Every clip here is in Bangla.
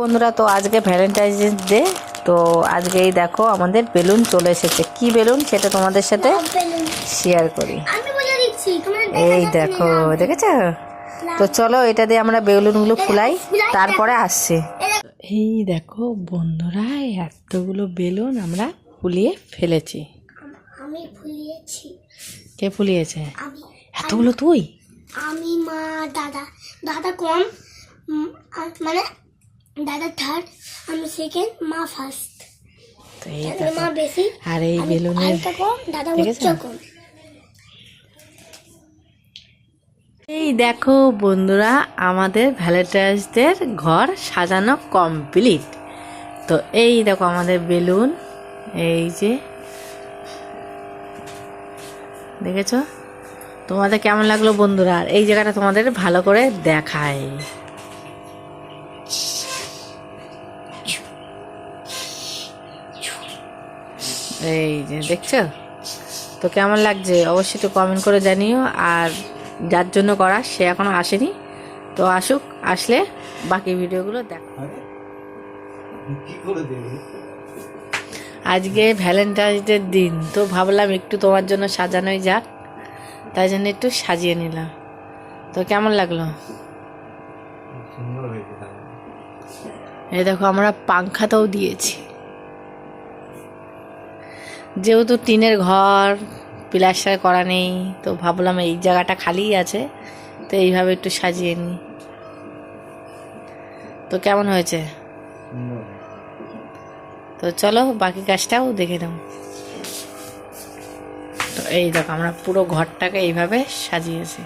বন্ধুরা তো আজকে ভ্যালেন্টাইন্স ডে তো আজকে এই দেখো আমাদের বেলুন চলে এসেছে। কি বেলুন? সেটা তোমাদের সাথে শেয়ার করি। আমি বলে দিচ্ছি তোমার এই দেখো দেখেছ? তো চলো এটা দিয়ে আমরা বেলুনগুলো ফুলাই তারপরে আসছি। এই দেখো। বন্ধুরা এতগুলো বেলুন আমরা ফুলিয়ে ফেলেছি। আমি ফুলিয়েছি। কে ফুলিয়েছে? এতগুলো তুই? আমি মা দাদা। দাদা কম মানে দাদা থার্ড আমি সেকেন্ড মা ফার্স্ট তো এই দেখো মা বেশি আর এই বেলুনের কম দাদা উচ্চ কম। এই দেখো বন্ধুরা আমাদের ভ্যালেন্টাইন্সদের ঘর সাজানো কমপ্লিট। তো এই দেখো আমাদের বেলুন এই যে দেখেছ? তোমাদের কেমন লাগল বন্ধুরা? এই জায়গাটা তোমাদের ভালো করে দেখায় এই যে দেখছ? তো কেমন লাগছে? অবশ্যই তো কমেন্ট করে জানিও। আর যার জন্য করা সে এখনও আসেনি। তো আসুক আসলে বাকি ভিডিওগুলো দেখ। আজকে ভ্যালেন্টাইন্স ডের দিন তো ভাবলাম একটু তোমার জন্য সাজানোই যাক। তাই জন্য একটু সাজিয়ে নিলাম। তো কেমন লাগল? এই দেখো আমরা পাংখাটাও দিয়েছি। যেহেতু টিনের ঘর প্লাস্টার করা নেই, তো ভাবলাম এই জায়গাটা খালিই আছে, তো এইভাবে একটু সাজিয়ে নিই। তো কেমন হয়েছে? তো চলো বাকি কাজটাও দেখে নাও। তো এই দেখো, আমরা পুরো ঘরটাকে এইভাবে সাজিয়েছি।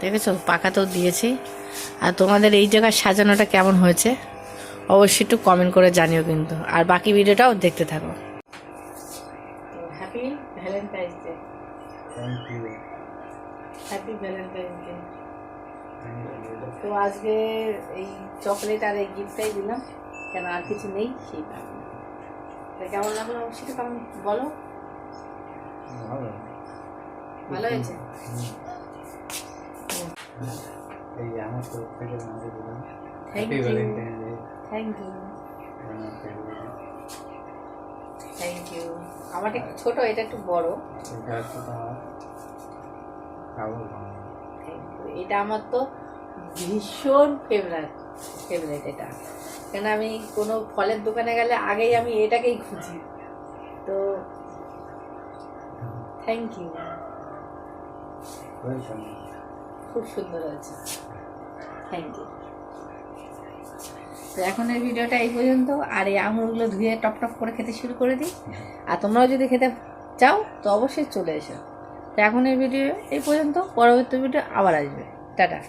দেখেছ? পাকা তো দিয়েছি। আর তোমাদের এই জায়গায় সাজানোটা কেমন হয়েছে? অবশ্যই একটু কমেন্ট করে জানিও কিন্তু। আর বাকি ভিডিওটাও দেখতে থাকো। Valentine's day thank you happy Valentine's day তো আজকে এই চকলেট আর এই গিফটটাই দিলাম। কেন আর কিছু নেই সেই কারণে। কেমন লাগল অবশ্যই কেমন বলো? ভালো। হয়েছে? এই আমার তরফ থেকে আমাকে দিলাম। Happy you. Thank you thank you আমারটা একটু ছোট এটা একটু বড়। এটা আমার তো ভীষণ ফেভারিট ফেভারিট এটা। কেন আমি কোনো ফলের দোকানে গেলে আগেই আমি এটাকেই খুঁজি। তো থ্যাংক ইউ খুব সুন্দর হয়েছে। থ্যাংক ইউ তো এখন এই ভিডিওটা এই পর্যন্ত। আর এই আঙুরগুলো ধুয়ে টপ টপ করে খেতে শুরু করে দিই। আর তোমরাও যদি খেতে চাও, তো অবশ্যই চলে এসো। তো এখন এই ভিডিও এই পর্যন্ত। পরবর্তী ভিডিও আবার আসবে। টাটা।